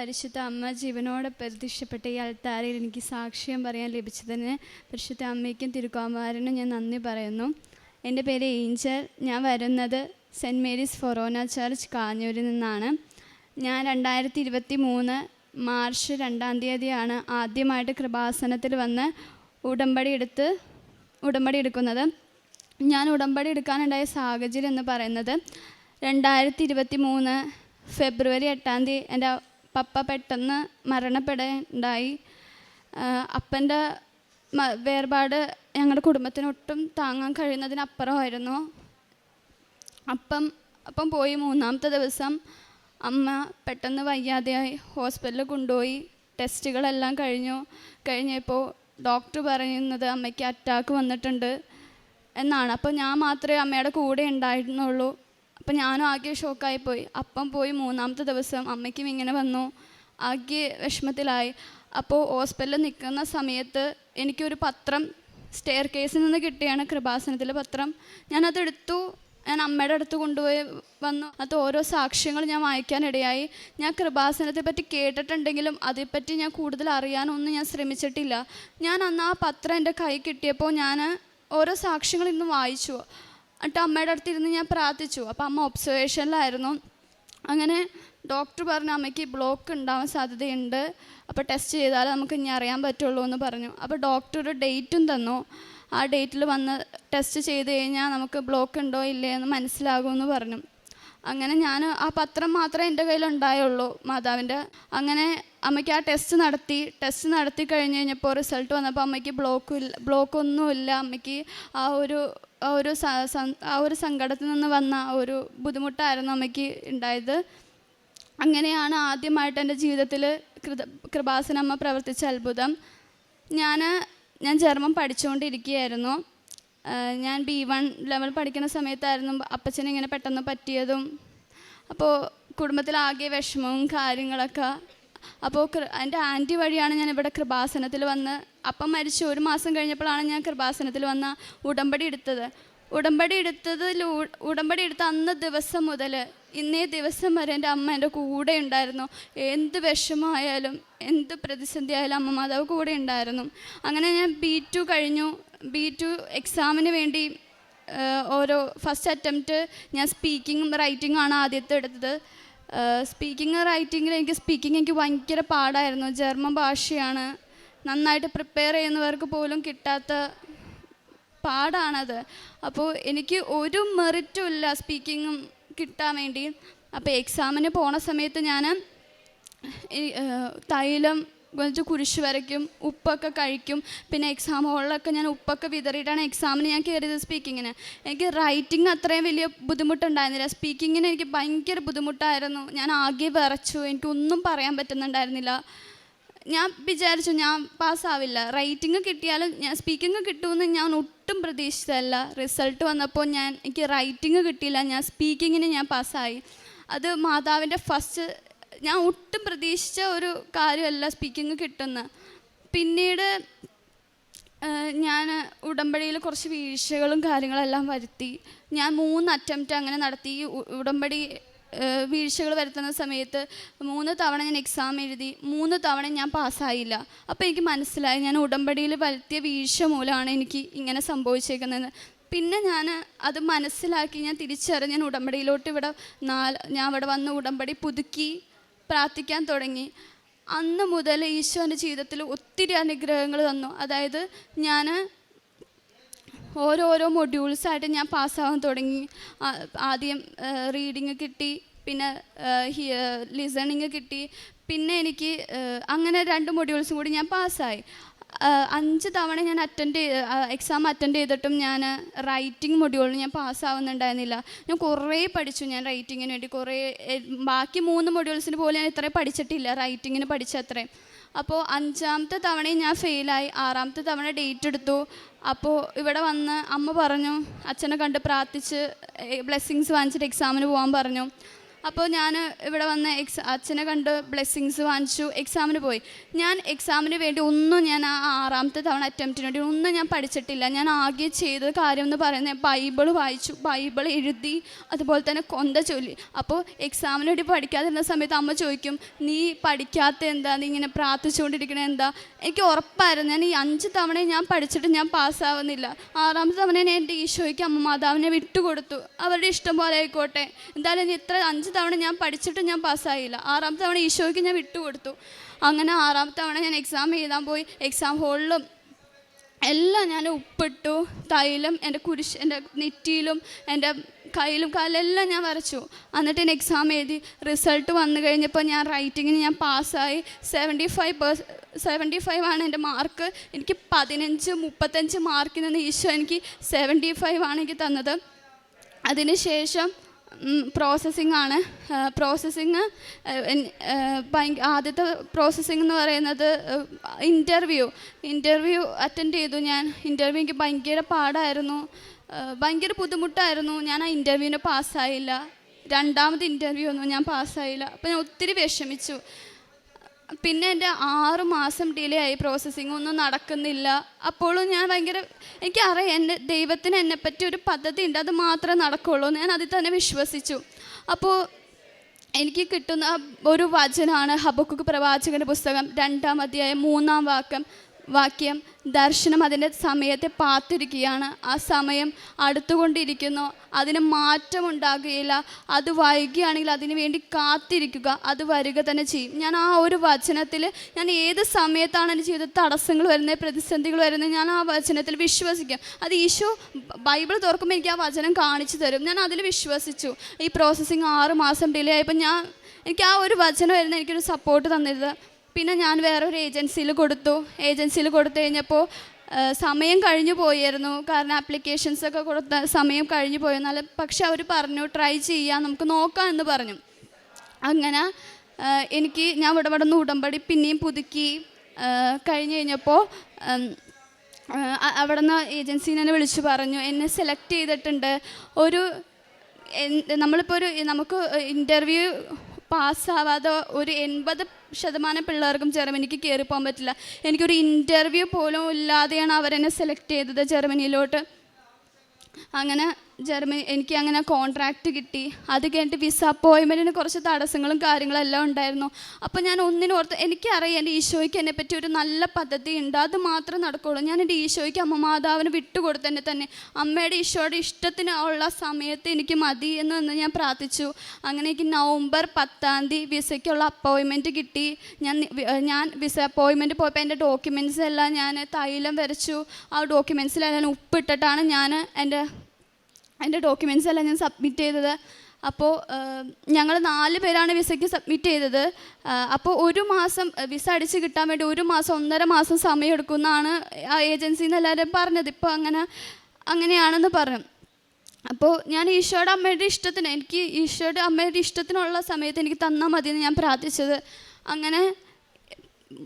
പരിശുദ്ധ അമ്മ ജീവനോടെ പ്രത്യക്ഷപ്പെട്ട ഈ അൽത്താരയിൽ എനിക്ക് സാക്ഷ്യം പറയാൻ ലഭിച്ചതിന് പരിശുദ്ധ അമ്മയ്ക്കും തിരുക്കോമാരനും ഞാൻ നന്ദി പറയുന്നു. എന്റെ പേര് ഏഞ്ചൽ. ഞാൻ വരുന്നത് സെന്റ് മേരീസ് ഫൊറോന ചർച്ച് കാഞ്ഞൂരിൽ നിന്നാണ്. ഞാൻ രണ്ടായിരത്തി ഇരുപത്തി മൂന്ന് മാർച്ച് രണ്ടാം തീയതിയാണ് ആദ്യമായിട്ട് കൃപാസനത്തിൽ വന്ന് ഉടമ്പടി എടുത്ത് ഉടമ്പടി എടുക്കുന്നത്. ഞാൻ ഉടമ്പടി എടുക്കാനുണ്ടായ സാഹചര്യം എന്ന് പറയുന്നത് രണ്ടായിരത്തി ഇരുപത്തി മൂന്ന് ഫെബ്രുവരി എട്ടാം തീയതി എന്റെ പപ്പ പെട്ടെന്ന് മരണപ്പെടേണ്ടായി. അപ്പന്റെ വേർപാട് ഞങ്ങളുടെ കുടുംബത്തിനൊട്ടും താങ്ങാൻ കഴിയുന്നതിനപ്പുറമായിരുന്നു. അപ്പം അപ്പം പോയി മൂന്നാമത്തെ ദിവസം അമ്മ പെട്ടെന്ന് വയ്യാതെയായി ഹോസ്പിറ്റലിൽ കൊണ്ടുപോയി. ടെസ്റ്റുകളെല്ലാം കഴിഞ്ഞു. കഴിഞ്ഞപ്പോൾ ഡോക്ടർ പറയുന്നത് അമ്മയ്ക്ക് അറ്റാക്ക് വന്നിട്ടുണ്ട് എന്നാണ്. അപ്പോൾ ഞാൻ മാത്രമേ അമ്മയുടെ കൂടെ ഉണ്ടായിരുന്നുള്ളൂ. അപ്പം ഞാനും ആകെ ഷോക്കായിപ്പോയി. അപ്പം പോയി മൂന്നാമത്തെ ദിവസം അമ്മയ്ക്കും ഇങ്ങനെ വന്നു. ആകെ വിഷമത്തിലായി. അപ്പോൾ ഹോസ്പിറ്റലിൽ നിൽക്കുന്ന സമയത്ത് എനിക്കൊരു പത്രം സ്റ്റെയർ കേസിൽ നിന്ന് കിട്ടിയാണ് കൃപാസനത്തിലെ പത്രം. ഞാനതെടുത്തു ഞാൻ അമ്മയുടെ അടുത്ത് കൊണ്ടുപോയി വന്നു. അത് ഓരോ സാക്ഷ്യങ്ങൾ ഞാൻ വായിക്കാനിടയായി ഞാൻ കൃപാസനത്തെ പറ്റി കേട്ടിട്ടുണ്ടെങ്കിലും അതേപ്പറ്റി ഞാൻ കൂടുതൽ അറിയാനൊന്നും ഞാൻ ശ്രമിച്ചിട്ടില്ല. ഞാൻ അന്ന് ആ പത്രം എന്റെ കൈ കിട്ടിയപ്പോൾ ഞാൻ ഓരോ സാക്ഷ്യങ്ങൾ ഇന്ന് വായിച്ചു. എന്നിട്ട് അമ്മയുടെ അടുത്തിരുന്ന് ഞാൻ പ്രാർത്ഥിച്ചു. അപ്പോൾ അമ്മ ഒബ്സർവേഷനിലായിരുന്നു അങ്ങനെ ഡോക്ടർ പറഞ്ഞു അമ്മയ്ക്ക് ബ്ലോക്ക് ഉണ്ടാവാൻ സാധ്യതയുണ്ട്. അപ്പോൾ ടെസ്റ്റ് ചെയ്താൽ നമുക്ക് ഇനി അറിയാൻ പറ്റുള്ളൂ എന്ന് പറഞ്ഞു. അപ്പോൾ ഡോക്ടർ ഒരു ഡേറ്റും തന്നു. ആ ഡേറ്റിൽ വന്ന് ടെസ്റ്റ് ചെയ്ത് കഴിഞ്ഞാൽ നമുക്ക് ബ്ലോക്ക് ഉണ്ടോ ഇല്ലേ എന്ന് മനസ്സിലാകുമെന്ന് പറഞ്ഞു. അങ്ങനെ ഞാൻ ആ പത്രം മാത്രമേ എന്റെ കയ്യിലുണ്ടായുള്ളൂ മാതാവിന്റെ. അങ്ങനെ അമ്മയ്ക്ക് ആ ടെസ്റ്റ് നടത്തി ടെസ്റ്റ് നടത്തി കഴിഞ്ഞ് കഴിഞ്ഞപ്പോൾ റിസൾട്ട് വന്നപ്പോൾ അമ്മയ്ക്ക് ബ്ലോക്ക് ഇല്ല ബ്ലോക്കൊന്നുമില്ല അമ്മയ്ക്ക് ആ ഒരു ആ ഒരു ആ ഒരു സങ്കടത്തിൽ നിന്ന് വന്ന ഒരു ബുദ്ധിമുട്ടായിരുന്നു അമ്മയ്ക്ക് ഉണ്ടായത്. അങ്ങനെയാണ് ആദ്യമായിട്ട് എന്റെ ജീവിതത്തിൽ കൃത കൃപാസനമ്മ പ്രവർത്തിച്ച അത്ഭുതം. ഞാൻ ഞാൻ ജർമ്മം പഠിച്ചുകൊണ്ടിരിക്കുകയായിരുന്നു. ഞാൻ ബി വൺ ലെവൽ പഠിക്കുന്ന സമയത്തായിരുന്നു അപ്പച്ചന് ഇങ്ങനെ പെട്ടെന്ന് പറ്റിയതും അപ്പോൾ കുടുംബത്തിലാകെ വിഷമവും കാര്യങ്ങളൊക്കെ. അപ്പോൾ എന്റെ ആന്റി വഴിയാണ് ഞാൻ ഇവിടെ കൃപാസനത്തിൽ വന്ന് അപ്പം മരിച്ചു ഒരു മാസം കഴിഞ്ഞപ്പോഴാണ് ഞാൻ കൃപാസനത്തിൽ വന്ന ഉടമ്പടി എടുത്തത്. ഉടമ്പടി എടുത്തതിൽ ഉടമ്പടി എടുത്ത അന്ന് ദിവസം മുതൽ ഇന്നേ ദിവസം വരെ എന്റെ അമ്മ എന്റെ കൂടെ ഉണ്ടായിരുന്നു. എന്ത് വിഷമമായാലും എന്ത് പ്രതിസന്ധി ആയാലും അമ്മ മാതാവ് കൂടെ ഉണ്ടായിരുന്നു. അങ്ങനെ ഞാൻ ബി ടു കഴിഞ്ഞു. ബി ടു എക്സാമിന് വേണ്ടി ഓരോ ഫസ്റ്റ് അറ്റംപ്റ്റ് ഞാൻ സ്പീക്കിങ്ങും റൈറ്റിംഗും ആണ് ആദ്യത്തെ എടുത്തത്. സ്പീക്കിംഗ് റൈറ്റിങ്ങിൽ എനിക്ക് സ്പീക്കിംഗ് എനിക്ക് ഭയങ്കര പാടായിരുന്നു. ജർമ്മൻ ഭാഷയാണ്. നന്നായിട്ട് പ്രിപ്പയർ ചെയ്യുന്നവർക്ക് പോലും കിട്ടാത്ത പാടാണത്. അപ്പോൾ എനിക്ക് ഒരു മെറിറ്റും ഇല്ല സ്പീക്കിങ്ങും കിട്ടാൻ വേണ്ടി. അപ്പോൾ എക്സാമിന് പോണ സമയത്ത് ഞാൻ തൈലം വെച്ച് കുരിശ് വരയ്ക്കും ഉപ്പൊക്കെ കഴിക്കും. പിന്നെ എക്സാം ഹോളിലൊക്കെ ഞാൻ ഉപ്പൊക്കെ വിതറിയിട്ടാണ് എക്സാമിന് ഞാൻ കയറിയത് സ്പീക്കിങ്ങിന് എനിക്ക് റൈറ്റിംഗ് അത്രയും വലിയ ബുദ്ധിമുട്ടുണ്ടായിരുന്നില്ല. സ്പീക്കിങ്ങിന് എനിക്ക് ഭയങ്കര ബുദ്ധിമുട്ടായിരുന്നു. ഞാൻ ആകെ വിറച്ചു. എനിക്കൊന്നും പറയാൻ പറ്റുന്നുണ്ടായിരുന്നില്ല. ഞാൻ വിചാരിച്ചു ഞാൻ പാസ്സാവില്ല റൈറ്റിംഗ് കിട്ടിയാലും ഞാൻ സ്പീക്കിംഗ് കിട്ടുമെന്ന് ഞാൻ ഒട്ടും പ്രതീക്ഷിച്ചതല്ല. റിസൾട്ട് വന്നപ്പോൾ ഞാൻ എനിക്ക് റൈറ്റിംഗ് കിട്ടിയില്ല. ഞാൻ സ്പീക്കിങ്ങിന് ഞാൻ പാസ്സായി അത് മാതാവിന്റെ ഫസ്റ്റ് ഞാൻ ഒട്ടും പ്രതീക്ഷിച്ച ഒരു കാര്യമല്ല സ്പീക്കിംഗ് കിട്ടുന്ന പിന്നീട് ഞാൻ ഉടമ്പടിയിൽ കുറച്ച് വീഴ്ചകളും കാര്യങ്ങളെല്ലാം വരുത്തി. ഞാൻ മൂന്ന് അറ്റംപ്റ്റ് അങ്ങനെ നടത്തി. ഉടമ്പടി വീഴ്ചകൾ വരുത്തുന്ന സമയത്ത് മൂന്ന് തവണ ഞാൻ എക്സാം എഴുതി മൂന്ന് തവണ ഞാൻ പാസ്സായില്ല അപ്പോൾ എനിക്ക് മനസ്സിലായി ഞാൻ ഉടമ്പടിയിൽ വരുത്തിയ വീഴ്ച മൂലമാണ് എനിക്ക് ഇങ്ങനെ സംഭവിച്ചേക്കുന്നത്. പിന്നെ ഞാൻ അത് മനസ്സിലാക്കി ഞാൻ തിരിച്ചറിഞ്ഞ് ഞാൻ ഉടമ്പടിയിലോട്ട് ഇവിടെ നാല് ഞാൻ അവിടെ വന്ന് ഉടമ്പടി പുതുക്കി. പ്രാർത്ഥിക്കാൻ തുടങ്ങി. അന്ന് മുതൽ ഈശോ എന്റെ ജീവിതത്തിൽ ഒത്തിരി അനുഗ്രഹങ്ങൾ തന്നു അതായത് ഞാൻ ഓരോരോ മൊഡ്യൂൾസായിട്ട് ഞാൻ പാസ്സാവാൻ തുടങ്ങി. ആദ്യം റീഡിങ് കിട്ടി പിന്നെ ലിസണിങ് കിട്ടി. പിന്നെ എനിക്ക് അങ്ങനെ രണ്ട് മൊഡ്യൂൾസും കൂടി ഞാൻ പാസ്സായി അഞ്ച് തവണ ഞാൻ അറ്റൻഡ് എക്സാം അറ്റൻഡ് ചെയ്തിട്ടും ഞാൻ റൈറ്റിംഗ് മൊഡ്യൂളിൽ ഞാൻ പാസ്സാവുന്നുണ്ടായിരുന്നില്ല ഞാൻ കുറേ പഠിച്ചു ഞാൻ റൈറ്റിങ്ങിന് വേണ്ടി. കുറേ ബാക്കി മൂന്ന് മൊഡ്യൂൾസിന് പോലും ഞാൻ ഇത്രയും പഠിച്ചിട്ടില്ല റൈറ്റിങ്ങിന് പഠിച്ച അത്രയും അപ്പോൾ അഞ്ചാമത്തെ തവണയും ഞാൻ ഫെയിലായി ആറാമത്തെ തവണ ഡേറ്റ് എടുത്തു. അപ്പോൾ ഇവിടെ വന്ന് അമ്മ പറഞ്ഞു അച്ഛനെ കണ്ട് പ്രാർത്ഥിച്ച് ബ്ലെസ്സിങ്സ് വാങ്ങിച്ചിട്ട് എക്സാമിന് പോകാൻ പറഞ്ഞു. അപ്പോൾ ഞാൻ ഇവിടെ വന്ന് എക്സ് അച്ഛനെ കണ്ട് ബ്ലെസ്സിങ്സ് വാങ്ങിച്ചു. എക്സാമിന് പോയി. ഞാൻ എക്സാമിന് വേണ്ടി ഒന്നും ഞാൻ ആ ആറാമത്തെ തവണ അറ്റംപ്റ്റിന് വേണ്ടി ഒന്നും ഞാൻ പഠിച്ചിട്ടില്ല. ഞാൻ ആകെ ചെയ്ത കാര്യം എന്ന് പറയുന്നത് ബൈബിൾ വായിച്ചു. ബൈബിൾ എഴുതി അതുപോലെ തന്നെ കൊന്ത ചൊല്ലി. അപ്പോൾ എക്സാമിന് വേണ്ടി പഠിക്കാതിരുന്ന സമയത്ത് അമ്മ ചോദിക്കും നീ പഠിക്കാത്ത എന്താ? നീ ഇങ്ങനെ പ്രാർത്ഥിച്ചുകൊണ്ടിരിക്കണേ എന്താ? എനിക്ക് ഉറപ്പായിരുന്നു. ഞാൻ ഈ അഞ്ച് തവണ ഞാൻ പഠിച്ചിട്ട് ഞാൻ പാസ്സാവുന്നില്ല. ആറാമത്തെ തവണ ഞാൻ എന്റെ ഈശോയ്ക്ക് അമ്മ മാതാവിനെ വിട്ടുകൊടുത്തു. അവരുടെ ഇഷ്ടം പോലെ ആയിക്കോട്ടെ. എന്തായാലും ഇനി ഇത്ര അഞ്ച് തവണ ഞാൻ പഠിച്ചിട്ട് ഞാൻ പാസ്സായില്ല. ആറാമത്തെ തവണ ഈശോയ്ക്ക് ഞാൻ വിട്ടുകൊടുത്തു. അങ്ങനെ ആറാമത്തെ തവണ ഞാൻ എക്സാം എഴുതാൻ പോയി. എക്സാം ഹോളിലും എല്ലാം ഞാൻ ഉപ്പിട്ടു തൈലം എന്റെ കുരിശ് എന്റെ നെറ്റിയിലും എന്റെ കയ്യിലും കാലിലെല്ലാം ഞാൻ വരച്ചു. എന്നിട്ട് എന്റെ എക്സാം എഴുതി. റിസൾട്ട് വന്നു കഴിഞ്ഞപ്പോൾ ഞാൻ റൈറ്റിങ്ങിന് ഞാൻ പാസ്സായി. Seventy five percent seventy five ആണ് എന്റെ മാർക്ക് എനിക്ക് പതിനഞ്ച് മുപ്പത്തഞ്ച് മാർക്കിൽ നിന്ന് ഈശോ എനിക്ക് സെവന്റി ഫൈവ് ആണ് എനിക്ക് തന്നത്. അതിനുശേഷം പ്രോസസ്സിംഗ് ആണ്. പ്രോസസ്സിങ് ആദ്യത്തെ പ്രോസസ്സിംഗ് എന്ന് പറയുന്നത് ഇന്റർവ്യൂ ഇന്റർവ്യൂ അറ്റൻഡ് ചെയ്തു ഞാൻ. ഇന്റർവ്യൂ എനിക്ക് ഭയങ്കര പാടായിരുന്നു. ഭയങ്കര ബുദ്ധിമുട്ടായിരുന്നു. ഞാൻ ആ ഇന്റർവ്യൂവിന് പാസ്സായില്ല രണ്ടാമത് ഇന്റർവ്യൂ ഒന്നും ഞാൻ പാസ്സായില്ല അപ്പോൾ ഞാൻ ഒത്തിരി വിഷമിച്ചു. പിന്നെ എന്റെ ആറ് മാസം ഡിലേ ആയി പ്രോസസ്സിംഗ് ഒന്നും നടക്കുന്നില്ല. അപ്പോഴും ഞാൻ ഭയങ്കര എനിക്കറിയാം എന്റെ ദൈവത്തിന് എന്നെപ്പറ്റി ഒരു പദ്ധതി ഉണ്ട്. അത് മാത്രമേ നടക്കുള്ളൂ. ഞാൻ അതിൽ തന്നെ വിശ്വസിച്ചു. അപ്പോൾ എനിക്ക് കിട്ടുന്ന ഒരു വചനമാണ് ഹബക്കുക്ക് പ്രവാചകന്റെ പുസ്തകം രണ്ടാം അധ്യായം മൂന്നാം വാക്യം വാക്യം ദർശനം അതിന്റെ സമയത്തെ പാത്തിരിക്കുകയാണ്. ആ സമയം അടുത്തുകൊണ്ടിരിക്കുന്നു. അതിന് മാറ്റമുണ്ടാകുകയില്ല അത് വൈകിയാണെങ്കിൽ അതിന് വേണ്ടി കാത്തിരിക്കുക. അത് വരിക തന്നെ ചെയ്യും. ഞാൻ ആ ഒരു വചനത്തിൽ ഞാൻ ഏത് സമയത്താണ് എന്റെ ജീവിതത്തിൽ തടസ്സങ്ങൾ വരുന്നത് പ്രതിസന്ധികൾ വരുന്നത് ഞാൻ ആ വചനത്തിൽ വിശ്വസിക്കാം. അത് ഈശോ ബൈബിൾ തുറക്കുമ്പോൾ എനിക്ക് ആ വചനം കാണിച്ചു തരും. ഞാൻ അതിൽ വിശ്വസിച്ചു. ഈ പ്രോസസ്സിങ് ആറ് മാസം ഡിലേ ആയപ്പോൾ ഞാൻ എനിക്ക് ആ ഒരു വചനം വരുന്ന എനിക്കൊരു സപ്പോർട്ട് തന്നിരുന്നത് പിന്നെ ഞാൻ വേറൊരു ഏജൻസിയിൽ കൊടുത്തു. ഏജൻസിയിൽ കൊടുത്തു കഴിഞ്ഞപ്പോൾ സമയം കഴിഞ്ഞു പോയായിരുന്നു കാരണം ആപ്ലിക്കേഷൻസ് ഒക്കെ കൊടുത്ത സമയം കഴിഞ്ഞു പോയി. എന്നാൽ പക്ഷെ അവർ പറഞ്ഞു ട്രൈ ചെയ്യാം. നമുക്ക് നോക്കാം എന്ന് പറഞ്ഞു. അങ്ങനെ എനിക്ക് ഞാൻ ഇവിടെ ഇവിടെ നിന്ന് ഉടമ്പടി പിന്നെയും പുതുക്കി. കഴിഞ്ഞു കഴിഞ്ഞ് കഴിഞ്ഞപ്പോൾ അവിടെ നിന്ന് ഏജൻസീനെ തന്നെ വിളിച്ചു പറഞ്ഞു. എന്നെ സെലക്ട് ചെയ്തിട്ടുണ്ട്. ഒരു നമ്മളിപ്പോൾ ഒരു നമുക്ക് ഇന്റർവ്യൂ പാസ്സാവാതെ ഒരു എൺപത് ശതമാനം പിള്ളേർക്കും ജർമ്മനിക്ക് കയറി പോകാൻ പറ്റില്ല. എനിക്കൊരു ഇന്റർവ്യൂ പോലും ഇല്ലാതെയാണ് അവരെന്നെ സെലക്ട് ചെയ്തത് ജർമ്മനിയിലോട്ട്. അങ്ങനെ ജർമ്മനി എനിക്ക് അങ്ങനെ കോൺട്രാക്റ്റ് കിട്ടി. അത് കഴിഞ്ഞിട്ട് വിസ അപ്പോയിൻമെന്റിന് കുറച്ച് തടസ്സങ്ങളും കാര്യങ്ങളും എല്ലാം ഉണ്ടായിരുന്നു. അപ്പോൾ ഞാൻ ഒന്നിനോർത്ത് എനിക്കറിയാം എന്റെ ഈശോയ്ക്ക് എന്നെ പറ്റി ഒരു നല്ല പദ്ധതി ഉണ്ട്. അത് മാത്രം നടക്കുള്ളൂ. ഞാൻ എന്റെ ഈശോയ്ക്ക് അമ്മ മാതാവിന് വിട്ടുകൊടുത്തന്നെ തന്നെ അമ്മയുടെ ഈശോയുടെ ഇഷ്ടത്തിന് ഉള്ള സമയത്ത് എനിക്ക് മതി എന്ന് തന്നെ ഞാൻ പ്രാർത്ഥിച്ചു. അങ്ങനെ എനിക്ക് നവംബർ പത്താം തീയതി വിസയ്ക്കുള്ള അപ്പോയിൻമെന്റ് കിട്ടി. ഞാൻ ഞാൻ വിസ അപ്പോയിൻമെന്റ് പോയപ്പോൾ എന്റെ ഡോക്യുമെന്റ്സ് എല്ലാം ഞാൻ തൈലം വരച്ചു. ആ ഡോക്യുമെന്റ്സിലെല്ലാം ഉപ്പിട്ടിട്ടാണ് ഞാൻ എന്റെ എന്റെ ഡോക്യുമെൻസ് എല്ലാം ഞാൻ സബ്മിറ്റ് ചെയ്തത്. അപ്പോൾ ഞങ്ങൾ നാല് പേരാണ് വിസയ്ക്ക് സബ്മിറ്റ് ചെയ്തത്. അപ്പോൾ ഒരു മാസം വിസ അടിച്ച് കിട്ടാൻ വേണ്ടി ഒരു മാസം ഒന്നര മാസം സമയം എടുക്കുമെന്നാണ് ആ ഏജൻസിയിൽ നിന്ന് എല്ലാവരും പറഞ്ഞത്. ഇപ്പോൾ അങ്ങനെ അങ്ങനെയാണെന്ന് പറഞ്ഞു. അപ്പോൾ ഞാൻ ഈശോയുടെ അമ്മയുടെ ഇഷ്ടത്തിന് എനിക്ക് ഈശോയുടെ അമ്മയുടെ ഇഷ്ടത്തിനുള്ള സമയത്ത് എനിക്ക് തന്നാൽ മതി എന്ന് ഞാൻ പ്രാർത്ഥിച്ചത്. അങ്ങനെ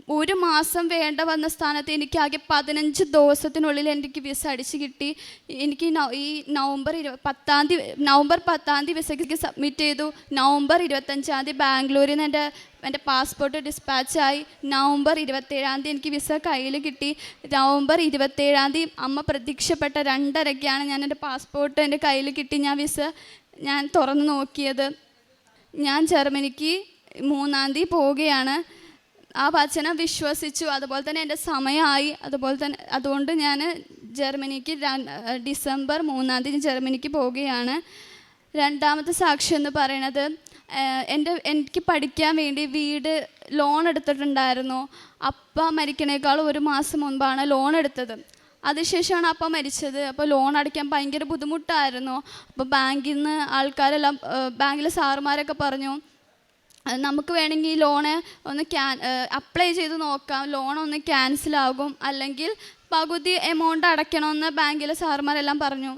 ഒരു മാസം വേണ്ട വന്ന സ്ഥാനത്ത് എനിക്ക് ആകെ പതിനഞ്ച് ദിവസത്തിനുള്ളിൽ എനിക്ക് വിസ അടിച്ച് കിട്ടി. എനിക്ക് ഈ നവംബർ ഇരു പത്താം തീയതി നവംബർ പത്താം തീയതി വിസയ്ക്ക് സബ്മിറ്റ് ചെയ്തു. നവംബർ ഇരുപത്തഞ്ചാം തീയതി ബാംഗ്ലൂരിൽ നിന്ന് എന്റെ എന്റെ പാസ്പോർട്ട് ഡിസ്പാച്ചായി. നവംബർ ഇരുപത്തേഴാം തീയതി എനിക്ക് വിസ കയ്യിൽ കിട്ടി. നവംബർ ഇരുപത്തേഴാം തീയതി അമ്മ പ്രതീക്ഷപ്പെട്ട രണ്ടരയ്ക്കാണ് ഞാൻ എന്റെ പാസ്പോർട്ട് എന്റെ കയ്യിൽ കിട്ടി ഞാൻ വിസ ഞാൻ തുറന്ന് നോക്കിയത്. ഞാൻ ജർമ്മനിക്ക് മൂന്നാം തീയതി പോവുകയാണ്. ആ വചനം വിശ്വസിച്ചു. അതുപോലെ തന്നെ എന്റെ സമയമായി. അതുപോലെ തന്നെ അതുകൊണ്ട് ഞാൻ ജർമ്മനിക്ക് ഡിസംബർ മൂന്നാം തീയതി ജർമ്മനിക്ക് പോവുകയാണ്. രണ്ടാമത്തെ സാക്ഷി എന്ന് പറയണത് എന്റെ എനിക്ക് പഠിക്കാൻ വേണ്ടി വീട് ലോൺ എടുത്തിട്ടുണ്ടായിരുന്നു. അപ്പ മരിക്കണേക്കാൾ ഒരു മാസം മുൻപാണ് ലോൺ എടുത്തത്. അതിനുശേഷമാണ് അപ്പം മരിച്ചത്. അപ്പോൾ ലോൺ അടയ്ക്കാൻ ഭയങ്കര ബുദ്ധിമുട്ടായിരുന്നു. അപ്പോൾ ബാങ്കിൽ നിന്ന് ആൾക്കാരെല്ലാം ബാങ്കിലെ സാറുമാരൊക്കെ പറഞ്ഞു നമുക്ക് വേണമെങ്കിൽ ലോണ് ഒന്ന് ക്യാൻ അപ്ലൈ ചെയ്ത് നോക്കാം. ലോൺ ഒന്ന് ക്യാൻസൽ ആകും. അല്ലെങ്കിൽ പകുതി എമൗണ്ട് അടയ്ക്കണമെന്ന് ബാങ്കിലെ സാറുമാരെല്ലാം പറഞ്ഞു.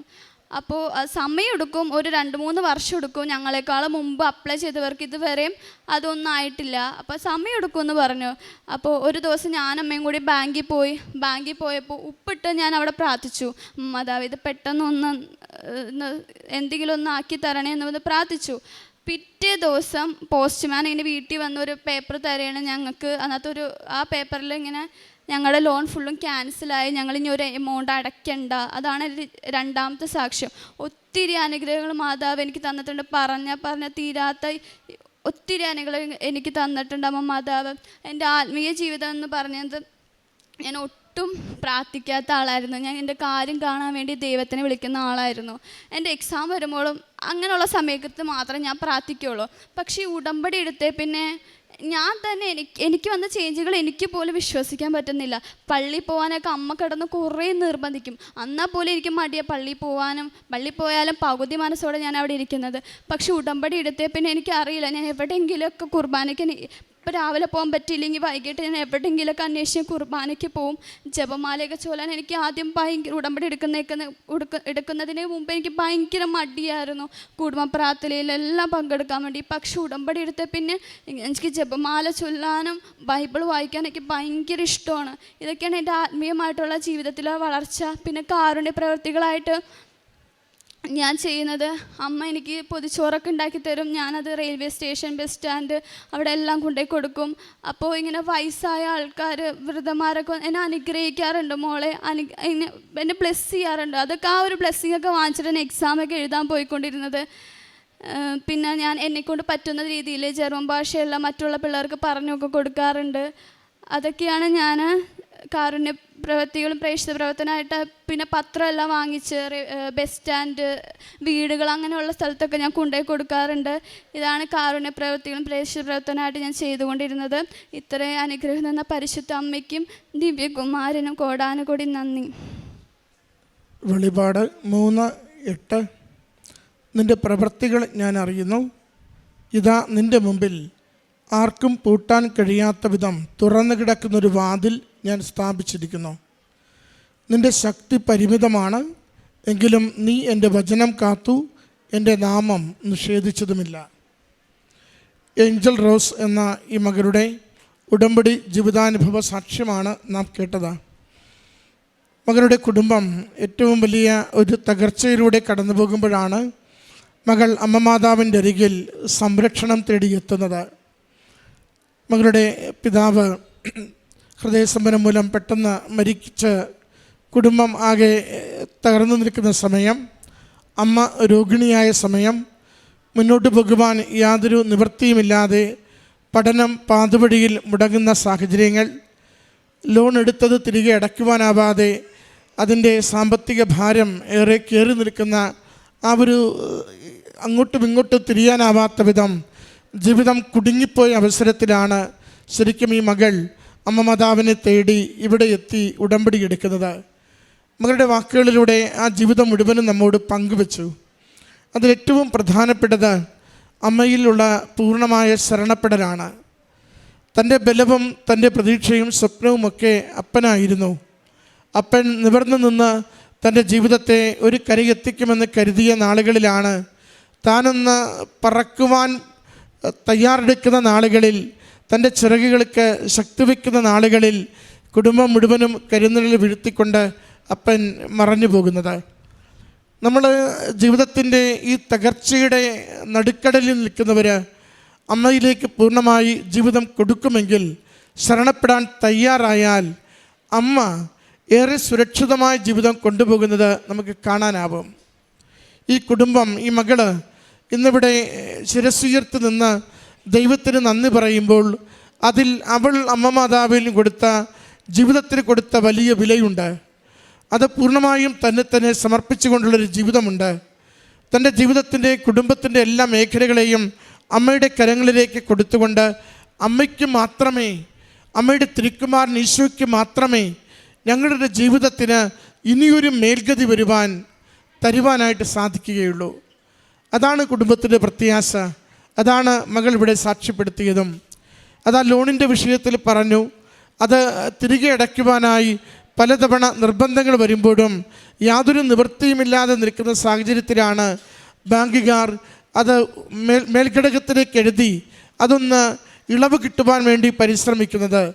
അപ്പോൾ സമയം സമയമെടുക്കും. ഒരു രണ്ട് മൂന്ന് വർഷം എടുക്കും ഞങ്ങളെക്കാൾ മുമ്പ് അപ്ലൈ ചെയ്തവർക്ക് ഇതുവരെയും അതൊന്നും ആയിട്ടില്ല. അപ്പോൾ സമയമെടുക്കും എന്ന് പറഞ്ഞു. അപ്പോൾ ഒരു ദിവസം ഞാൻ അമ്മയും കൂടി ബാങ്കിൽ പോയി. ബാങ്കിൽ പോയപ്പോൾ ഉപ്പിട്ട് ഞാൻ അവിടെ പ്രാർത്ഥിച്ചു മാതാവ് ഇത് പെട്ടെന്നൊന്ന് എന്തെങ്കിലും ഒന്ന് ആക്കി തരണേ എന്ന് പ്രാർത്ഥിച്ചു. പിറ്റേ ദിവസം പോസ്റ്റ്മാൻ ഇങ്ങനെ വീട്ടിൽ വന്ന് ഒരു പേപ്പർ തരുകയാണ് ഞങ്ങൾക്ക്. അതിനകത്തൊരു ആ പേപ്പറിൽ ഇങ്ങനെ ഞങ്ങളുടെ ലോൺ ഫുള്ളും ക്യാൻസലായി ഞങ്ങൾ ഇനി ഒരു എമൗണ്ട് അടയ്ക്കണ്ട. അതാണ് രണ്ടാമത്തെ സാക്ഷ്യം. ഒത്തിരി അനുഗ്രഹങ്ങൾ മാതാവ് എനിക്ക് തന്നിട്ടുണ്ട്. പറഞ്ഞ പറഞ്ഞ തീരാത്ത ഒത്തിരി അനുഗ്രഹം എനിക്ക് തന്നിട്ടുണ്ട് അമ്മ മാതാവ്. എന്റെ ആത്മീയ ജീവിതം എന്ന് പറഞ്ഞത് ഞാൻ ഒട്ടും പ്രാർത്ഥിക്കാത്ത ആളായിരുന്നു. ഞാൻ എന്റെ കാര്യം കാണാൻ വേണ്ടി ദൈവത്തിനെ വിളിക്കുന്ന ആളായിരുന്നു. എന്റെ എക്സാം വരുമ്പോഴും അങ്ങനെയുള്ള സമയത്ത് മാത്രമേ ഞാൻ പ്രാർത്ഥിക്കുകയുള്ളൂ പക്ഷേ ഈ ഉടമ്പടി എടുത്തേ പിന്നെ ഞാൻ തന്നെ എനിക്ക് എനിക്ക് വന്ന ചേഞ്ചുകൾ എനിക്ക് പോലും വിശ്വസിക്കാൻ പറ്റുന്നില്ല. പള്ളി പോകാനൊക്കെ അമ്മ കിടന്ന് കുറേ നിർബന്ധിക്കും. എന്നാൽ പോലും എനിക്ക് മടിയ പള്ളി പോകാനും പള്ളി പോയാലും പകുതി മനസ്സോടെ ഞാൻ അവിടെ ഇരിക്കുന്നത്. പക്ഷെ ഉടമ്പടി എടുത്തേ പിന്നെ എനിക്കറിയില്ല. ഞാൻ എവിടെയെങ്കിലുമൊക്കെ കുർബാനയ്ക്ക് ഇപ്പം രാവിലെ പോകാൻ പറ്റിയില്ലെങ്കിൽ വൈകിട്ട് ഞാൻ എവിടെയെങ്കിലുമൊക്കെ അന്വേഷിച്ച് കുർബാനയ്ക്ക് പോവും. ജപമാലയൊക്കെ ചൊല്ലാൻ എനിക്ക് ആദ്യം ഭയങ്കര ഉടമ്പടി എടുക്കുന്നേക്കുന്ന എടുക്കുന്നതിന് മുമ്പ് എനിക്ക് ഭയങ്കര മടിയായിരുന്നു. കുടുംബ പ്രാർത്ഥനയിലെല്ലാം പങ്കെടുക്കാൻ വേണ്ടി. പക്ഷെ ഉടമ്പടി എടുത്ത പിന്നെ എനിക്ക് ജപമാല ചൊല്ലാനും ബൈബിൾ വായിക്കാനൊക്കെ ഭയങ്കര ഇഷ്ടമാണ്. ഇതൊക്കെയാണ് എന്റെ ആത്മീയമായിട്ടുള്ള ജീവിതത്തിലെ വളർച്ച. പിന്നെ കാരുണ്യ പ്രവൃത്തികളായിട്ട് ഞാൻ ചെയ്യുന്നത് അമ്മ എനിക്ക് പൊതിച്ചോറൊക്കെ ഉണ്ടാക്കി തരും. ഞാനത് റെയിൽവേ സ്റ്റേഷൻ ബസ് സ്റ്റാൻഡ് അവിടെ എല്ലാം കൊണ്ടുപോയി കൊടുക്കും. അപ്പോൾ ഇങ്ങനെ വയസ്സായ ആൾക്കാർ വൃദ്ധന്മാരൊക്കെ വന്ന് എന്നെ അനുഗ്രഹിക്കാറുണ്ട് മോളെ. അനു എന്നെ ബ്ലെസ് ചെയ്യാറുണ്ട്. അതൊക്കെ ആ ഒരു ബ്ലെസ്സിങ് ഒക്കെ വാങ്ങിച്ചിട്ടാണ് എക്സാമൊക്കെ എഴുതാൻ പോയിക്കൊണ്ടിരുന്നത്. പിന്നെ ഞാൻ എന്നെക്കൊണ്ട് പറ്റുന്ന രീതിയിൽ ജർമ്മൻ ഭാഷയുള്ള മറ്റുള്ള പിള്ളേർക്ക് പറഞ്ഞൊക്കെ കൊടുക്കാറുണ്ട്. അതൊക്കെയാണ് ഞാൻ കാരുണ്യ പ്രവൃത്തികളും പ്രേക്ഷിത പ്രവർത്തനമായിട്ട് പിന്നെ പത്രമെല്ലാം വാങ്ങിച്ച് ബസ് സ്റ്റാൻഡ് വീടുകൾ അങ്ങനെയുള്ള സ്ഥലത്തൊക്കെ ഞാൻ കൊണ്ടുപോയി കൊടുക്കാറുണ്ട്. ഇതാണ് കാരുണ്യ പ്രവൃത്തികളും പ്രേക്ഷിത പ്രവർത്തനമായിട്ട് ഞാൻ ചെയ്തുകൊണ്ടിരുന്നത്. ഇത്രയും അനുഗ്രഹം തന്ന പരിശുദ്ധ അമ്മയ്ക്കും ദിവ്യകുമാരനും കോടാനുകൂടി നന്ദി. വെളിപാട് മൂന്ന് എട്ട്. നിന്റെ പ്രവൃത്തികൾ ഞാൻ അറിയുന്നു. ഇതാ നിന്റെ മുമ്പിൽ ആർക്കും പൂട്ടാൻ കഴിയാത്ത വിധം തുറന്നു കിടക്കുന്നൊരു വാതിൽ ഞാൻ സ്ഥാപിച്ചിരിക്കുന്നു. നിന്റെ ശക്തി പരിമിതമാണ് എങ്കിലും നീ എന്റെ വചനം കാത്തു എന്റെ നാമം നിഷേധിച്ചതുമില്ല. ഏഞ്ചൽ റോസ് എന്ന ഈ മകളുടെ ഉടമ്പടി ജീവിതാനുഭവ സാക്ഷ്യമാണ് നാം കേട്ടത്. മകളുടെ കുടുംബം ഏറ്റവും വലിയ ഒരു തകർച്ചയിലൂടെ കടന്നു പോകുമ്പോഴാണ് മകൾ അമ്മമാതാവിന്റെ അരികിൽ സംരക്ഷണം തേടിയെത്തുന്നത്. മകളുടെ പിതാവ് ഹൃദയസ്തംഭനം മൂലം പെട്ടെന്ന് മരിച്ച് കുടുംബം ആകെ തകർന്നു നിൽക്കുന്ന സമയം അമ്മ രോഗിണിയായ സമയം മുന്നോട്ട് പോകുവാൻ യാതൊരു നിവൃത്തിയുമില്ലാതെ പഠനം പാതുപടിയിൽ മുടങ്ങുന്ന സാഹചര്യങ്ങൾ ലോൺ എടുത്തത് തിരികെ അടയ്ക്കുവാനാവാതെ അതിന്റെ സാമ്പത്തിക ഭാരം ഏറെ കയറി നിൽക്കുന്ന ആ ഒരു അങ്ങോട്ടും ഇങ്ങോട്ടും തിരിയാനാവാത്ത വിധം ജീവിതം കുടുങ്ങിപ്പോയ അവസരത്തിലാണ് ശരിക്കും ഈ മകൾ അമ്മ മാതാവിനെ തേടി ഇവിടെ എത്തി ഉടമ്പടി എടുക്കുന്നത്. മകളുടെ വാക്കുകളിലൂടെ ആ ജീവിതം മുഴുവനും നമ്മോട് പങ്കുവച്ചു. അതിലേറ്റവും പ്രധാനപ്പെട്ടത് അമ്മയിലുള്ള പൂർണമായ ശരണപ്പെടലാണ്. തന്റെ ബലവും തന്റെ പ്രതീക്ഷയും സ്വപ്നവുമൊക്കെ അപ്പനായിരുന്നു. അപ്പൻ നിവർന്നു നിന്ന് തന്റെ ജീവിതത്തെ ഒരു കരയെത്തിക്കുമെന്ന് കരുതിയ നാളുകളിലാണ് താനൊന്ന് പറക്കുവാൻ തയ്യാറെടുക്കുന്ന നാളുകളിൽ തന്റെ ചിറകുകൾക്ക് ശക്തി വയ്ക്കുന്ന നാളുകളിൽ കുടുംബം മുഴുവനും കരുന്നലിൽ വീഴ്ത്തിക്കൊണ്ട് അപ്പൻ മറഞ്ഞു പോകുന്നത്. നമ്മൾ ജീവിതത്തിന്റെ ഈ തകർച്ചയുടെ നടുക്കടലിൽ നിൽക്കുന്നവർ അമ്മയിലേക്ക് പൂർണമായി ജീവിതം കൊടുക്കുമെങ്കിൽ ശരണപ്പെടാൻ തയ്യാറായാൽ അമ്മ ഏറെ സുരക്ഷിതമായ ജീവിതം കൊണ്ടുപോകുന്നത് നമുക്ക് കാണാനാവും. ഈ കുടുംബം ഈ മകൾ ഇന്നിവിടെ ശിരസ്സുയർത്തി നിന്ന് ദൈവത്തിന് നന്ദി പറയുമ്പോൾ അതിൽ അവൾ അമ്മ മാതാവിന് കൊടുത്ത ജീവിതത്തിന് കൊടുത്ത വലിയ വിലയുണ്ട്. അത് പൂർണമായും തന്നെ തന്നെ സമർപ്പിച്ചുകൊണ്ടുള്ളൊരു ജീവിതമുണ്ട്. തന്റെ ജീവിതത്തിന്റെ കുടുംബത്തിന്റെ എല്ലാ മേഖലകളെയും അമ്മയുടെ കരങ്ങളിലേക്ക് കൊടുത്തുകൊണ്ട് അമ്മയ്ക്ക് മാത്രമേ അമ്മയുടെ തിരുക്കുമാരൻ ഈശോയ്ക്ക് മാത്രമേ ഞങ്ങളുടെ ജീവിതത്തിന് ഇനിയൊരു മേൽഗതി വരുവാൻ തരുവാനായിട്ട് സാധിക്കുകയുള്ളൂ. അതാണ് കുടുംബത്തിന്റെ പ്രത്യാശ. അതാണ് മകൾ ഇവിടെ സാക്ഷ്യപ്പെടുത്തിയതും. അത് ആ ലോണിന്റെ വിഷയത്തിൽ പറഞ്ഞു. അത് തിരികെ അടയ്ക്കുവാനായി പലതവണ നിർബന്ധങ്ങൾ വരുമ്പോഴും യാതൊരു നിവൃത്തിയുമില്ലാതെ നിൽക്കുന്ന സാഹചര്യത്തിലാണ് ബാങ്കുകാർ അത് മേൽ മേൽഘടകത്തിലേക്ക് എഴുതി അതൊന്ന് ഇളവ് കിട്ടുവാൻ വേണ്ടി പരിശ്രമിക്കുന്നത്.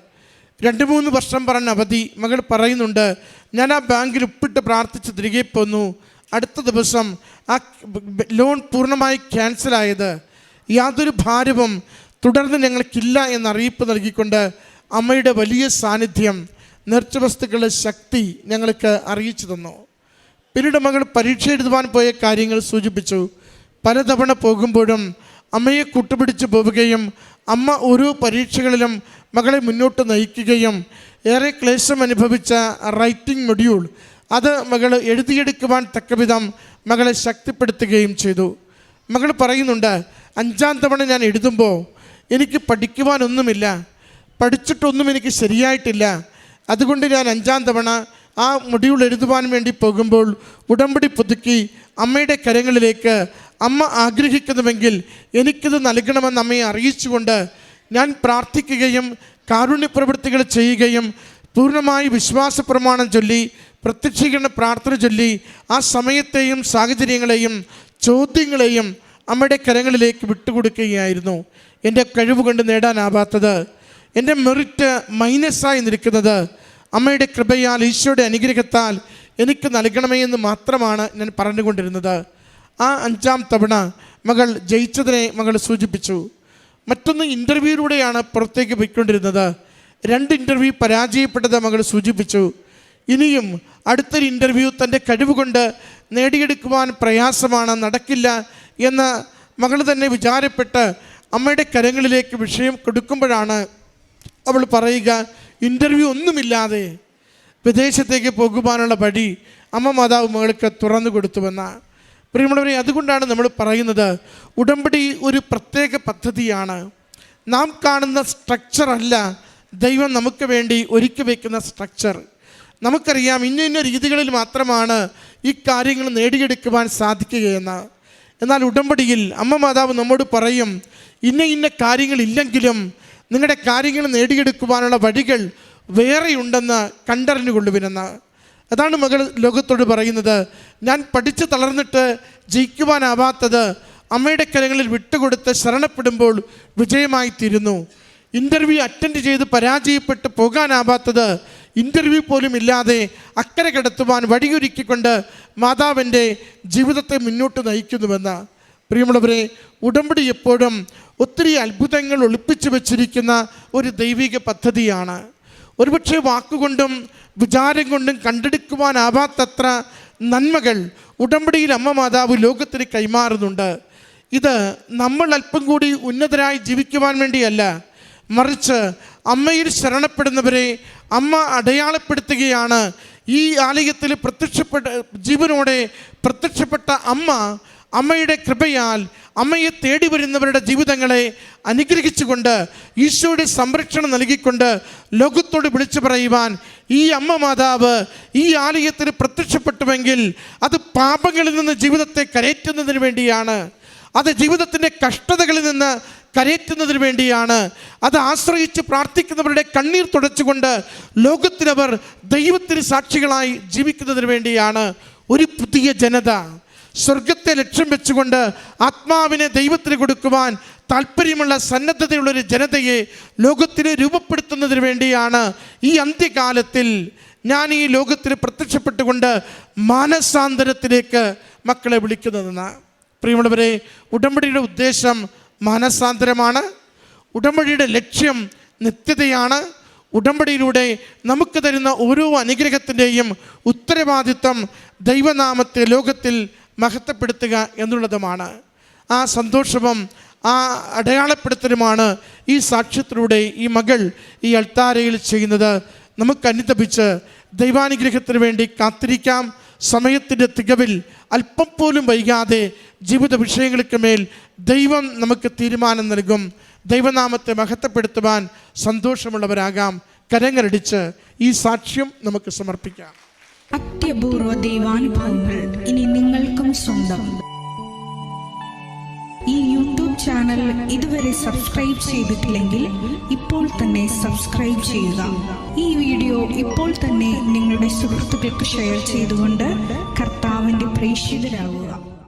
രണ്ട് മൂന്ന് വർഷം പറഞ്ഞ അവധി മകൾ പറയുന്നുണ്ട് ഞാൻ ആ ബാങ്കിൽ ഉപ്പിട്ട് പ്രാർത്ഥിച്ച് തിരികെ പോന്നു. അടുത്ത ദിവസം ആ ലോൺ പൂർണമായി ക്യാൻസലായത്. യാതൊരു ഭാരവും തുടർന്ന് ഞങ്ങൾക്കില്ല എന്ന അറിയിപ്പ് നൽകിക്കൊണ്ട് അമ്മയുടെ വലിയ സാന്നിധ്യം നേർച്ച വസ്തുക്കളുടെ ശക്തി ഞങ്ങൾക്ക് അറിയിച്ചു തന്നു. പിന്നീട് മകൾ പരീക്ഷ എഴുതുവാൻ പോയ കാര്യങ്ങൾ സൂചിപ്പിച്ചു. പലതവണ പോകുമ്പോഴും അമ്മയെ കൂട്ടുപിടിച്ച് പോവുകയും അമ്മ ഓരോ പരീക്ഷകളിലും മകളെ മുന്നോട്ട് നയിക്കുകയും ഏറെ ക്ലേശം അനുഭവിച്ച റൈറ്റിംഗ് മൊഡ്യൂൾ അത് മകൾ എഴുതിയെടുക്കുവാൻ തക്കവിധം മകളെ ശക്തിപ്പെടുത്തുകയും ചെയ്തു. മകൾ പറയുന്നുണ്ട് അഞ്ചാം തവണ ഞാൻ എഴുതുമ്പോൾ എനിക്ക് പഠിക്കുവാനൊന്നുമില്ല പഠിച്ചിട്ടൊന്നും എനിക്ക് ശരിയായിട്ടില്ല. അതുകൊണ്ട് ഞാൻ അഞ്ചാം തവണ ആ മൊഡ്യൂൾ എഴുതുവാൻ വേണ്ടി പോകുമ്പോൾ ഉടമ്പടി പുതുക്കി അമ്മയുടെ കരങ്ങളിലേക്ക് അമ്മ ആഗ്രഹിക്കുന്നുവെങ്കിൽ എനിക്കിത് നൽകണമെന്ന് അമ്മയെ അറിയിച്ചുകൊണ്ട് ഞാൻ പ്രാർത്ഥിക്കുകയും കാരുണ്യപ്രവൃത്തികൾ ചെയ്യുകയും പൂർണമായി വിശ്വാസ പ്രമാണം ചൊല്ലി പ്രത്യക്ഷീകരണ പ്രാർത്ഥന ചൊല്ലി ആ സമയത്തെയും സാഹചര്യങ്ങളെയും ചോദ്യങ്ങളെയും അമ്മയുടെ കരങ്ങളിലേക്ക് വിട്ടുകൊടുക്കുകയായിരുന്നു. എന്റെ കഴിവ് കൊണ്ട് നേടാനാവാത്തത് എന്റെ മെറിറ്റ് മൈനസായി നിൽക്കുന്നത് അമ്മയുടെ കൃപയാൽ ഈശോയുടെ അനുഗ്രഹത്താൽ എനിക്ക് നൽകണമേ എന്ന് മാത്രമാണ് ഞാൻ പറഞ്ഞുകൊണ്ടിരുന്നത്. ആ അഞ്ചാം തവണ മകൾ ജയിച്ചതിനെ മകൾ സൂചിപ്പിച്ചു. മറ്റൊന്ന് ഇന്റർവ്യൂയിലൂടെയാണ് പുറത്തേക്ക് പോയിക്കൊണ്ടിരുന്നത്. രണ്ട് ഇന്റർവ്യൂ പരാജയപ്പെട്ടത് മകൾ സൂചിപ്പിച്ചു. ഇനിയും അടുത്തൊരു ഇന്റർവ്യൂ തന്റെ കഴിവ് കൊണ്ട് നേടിയെടുക്കുവാൻ പ്രയാസമാണ് നടക്കില്ല എന്ന് മകൾ തന്നെ വിചാരപ്പെട്ട് അമ്മയുടെ കരങ്ങളിലേക്ക് വിഷയം കൊടുക്കുമ്പോഴാണ് അവൾ പറയുക ഇന്റർവ്യൂ ഒന്നുമില്ലാതെ വിദേശത്തേക്ക് പോകുവാനുള്ള വഴി അമ്മ മാതാവ് മകൾക്ക് തുറന്നു കൊടുത്തുവെന്ന്. പ്രിയമുള്ളവരെ അതുകൊണ്ടാണ് നമ്മൾ പറയുന്നത് ഉടമ്പടി ഒരു പ്രത്യേക പദ്ധതിയാണ്. നാം കാണുന്ന സ്ട്രക്ചർ അല്ല ദൈവം നമുക്ക് വേണ്ടി ഒരുക്കി വയ്ക്കുന്ന സ്ട്രക്ചർ നമുക്കറിയാം ഇന്ന ഇന്ന രീതികളിൽ മാത്രമാണ് ഈ കാര്യങ്ങൾ നേടിയെടുക്കുവാൻ സാധിക്കുകയെന്ന്. എന്നാൽ ഉടമ്പടിയിൽ അമ്മ മാതാവ് നമ്മോട് പറയും ഇന്ന ഇന്ന കാര്യങ്ങളില്ലെങ്കിലും നിങ്ങളുടെ കാര്യങ്ങൾ നേടിയെടുക്കുവാനുള്ള വഴികൾ വേറെയുണ്ടെന്ന് കണ്ടറിഞ്ഞു കൊണ്ടുവരുന്ന അതാണ് മകൾ ലോകത്തോട് പറയുന്നത്. ഞാൻ പഠിച്ചു തളർന്നിട്ട് ജയിക്കുവാനാവാത്തത് അമ്മയുടെ കരങ്ങളിൽ വിട്ടുകൊടുത്ത് ശരണപ്പെടുമ്പോൾ വിജയമായിത്തീരുന്നു. ഇന്റർവ്യൂ അറ്റൻഡ് ചെയ്ത് പരാജയപ്പെട്ട് പോകാനാവാത്തത് ഇന്റർവ്യൂ പോലും ഇല്ലാതെ അക്കരെ കിടത്തുവാൻ വഴിയൊരുക്കിക്കൊണ്ട് മാതാവിന്റെ ജീവിതത്തെ മുന്നോട്ട് നയിക്കുന്നുവെന്ന് പ്രിയമുള്ളവരെ ഉടമ്പടി എപ്പോഴും ഒത്തിരി അത്ഭുതങ്ങൾ ഒളിപ്പിച്ചു വച്ചിരിക്കുന്ന ഒരു ദൈവിക പദ്ധതിയാണ്. ഒരുപക്ഷെ വാക്കുകൊണ്ടും വിചാരം കൊണ്ടും കണ്ടെടുക്കുവാനാവാത്തത്ര നന്മകൾ ഉടമ്പടിയിൽ അമ്മ മാതാവ് ലോകത്തിന് കൈമാറുന്നുണ്ട്. ഇത് നമ്മൾ അല്പം കൂടി ഉന്നതരായി ജീവിക്കുവാൻ വേണ്ടിയല്ല മറിച്ച് അമ്മയിൽ ശരണപ്പെടുന്നവരെ അമ്മ അടയാളപ്പെടുത്തുകയാണ്. ഈ ആലയത്തിൽ പ്രത്യക്ഷപ്പെട്ട ജീവനോടെ പ്രത്യക്ഷപ്പെട്ട അമ്മ അമ്മയുടെ കൃപയാൽ അമ്മയെ തേടി വരുന്നവരുടെ ജീവിതങ്ങളെ അനുഗ്രഹിച്ചുകൊണ്ട് ഈശോയുടെ സംരക്ഷണം നൽകിക്കൊണ്ട് ലോകത്തോട് വിളിച്ചു പറയുവാൻ ഈ അമ്മ മാതാവ് ഈ ആലയത്തിൽ പ്രത്യക്ഷപ്പെട്ടുവെങ്കിൽ അത് പാപങ്ങളിൽ നിന്ന് ജീവിതത്തെ കരയറ്റുന്നതിന് വേണ്ടിയാണ്. അത് ജീവിതത്തിന്റെ കഷ്ടതകളിൽ നിന്ന് കരയറ്റുന്നതിന് വേണ്ടിയാണ്. അത് ആശ്രയിച്ച് പ്രാർത്ഥിക്കുന്നവരുടെ കണ്ണീർ തുടച്ചുകൊണ്ട് ലോകത്തിനവർ ദൈവത്തിന് സാക്ഷികളായി ജീവിക്കുന്നതിന് വേണ്ടിയാണ് ഒരു പുതിയ ജനത. സ്വർഗത്തെ ലക്ഷ്യം വെച്ചുകൊണ്ട് ആത്മാവിനെ ദൈവത്തിന് കൊടുക്കുവാൻ താല്പര്യമുള്ള സന്നദ്ധതയുള്ളൊരു ജനതയെ ലോകത്തിന് രൂപപ്പെടുത്തുന്നതിന് വേണ്ടിയാണ് ഈ അന്ത്യകാലത്തിൽ ഞാൻ ഈ ലോകത്തിന് പ്രത്യക്ഷപ്പെട്ടുകൊണ്ട് മാനസാന്തരത്തിലേക്ക് മക്കളെ വിളിക്കുന്നതെന്ന് പ്രിയമുള്ളവരെ ഉടമ്പടിയുടെ ഉദ്ദേശം മാനസാന്തരമാണ്. ഉടമ്പടിയുടെ ലക്ഷ്യം നിത്യതയാണ്. ഉടമ്പടിയിലൂടെ നമുക്ക് തരുന്ന ഓരോ അനുഗ്രഹത്തിന്റെയും ഉത്തരവാദിത്വം ദൈവനാമത്തെ ലോകത്തിൽ മഹത്വപ്പെടുത്തുക എന്നുള്ളതുമാണ്. ആ സന്തോഷവും ആ അടയാളപ്പെടുത്തലുമാണ് ഈ സാക്ഷ്യത്തിലൂടെ ഈ മകൾ ഈ അൾത്താരയിൽ ചെയ്യുന്നത്. നമുക്ക് അനുതപിച്ച് ദൈവാനുഗ്രഹത്തിന് വേണ്ടി കാത്തിരിക്കാം. സമയത്തിന്റെ തികവിൽ അല്പം പോലും വൈകാതെ ജീവിത വിഷയങ്ങൾക്ക് മേൽ ദൈവം നമുക്ക് തീരുമാനം നൽകും. ദൈവനാമത്തെ മഹത്വപ്പെടുത്തുവാൻ സന്തോഷമുള്ളവരാകാം. കരങ്ങളടിച്ച് ഈ സാക്ഷ്യം നമുക്ക് സമർപ്പിക്കാം. അത്യപൂർവ ദൈവാനുഭവങ്ങൾ ഇനി നിങ്ങൾക്കും സ്വന്തം. ഈ യൂട്യൂബ് ചാനൽ ഇതുവരെ സബ്സ്ക്രൈബ് ചെയ്തിട്ടില്ലെങ്കിൽ ഇപ്പോൾ തന്നെ സബ്സ്ക്രൈബ് ചെയ്യുക. ഈ വീഡിയോ ഇപ്പോൾ തന്നെ നിങ്ങളുടെ സുഹൃത്തുക്കൾക്ക് ഷെയർ ചെയ്തുകൊണ്ട് കർത്താവിന്റെ പ്രേക്ഷിതരാകുക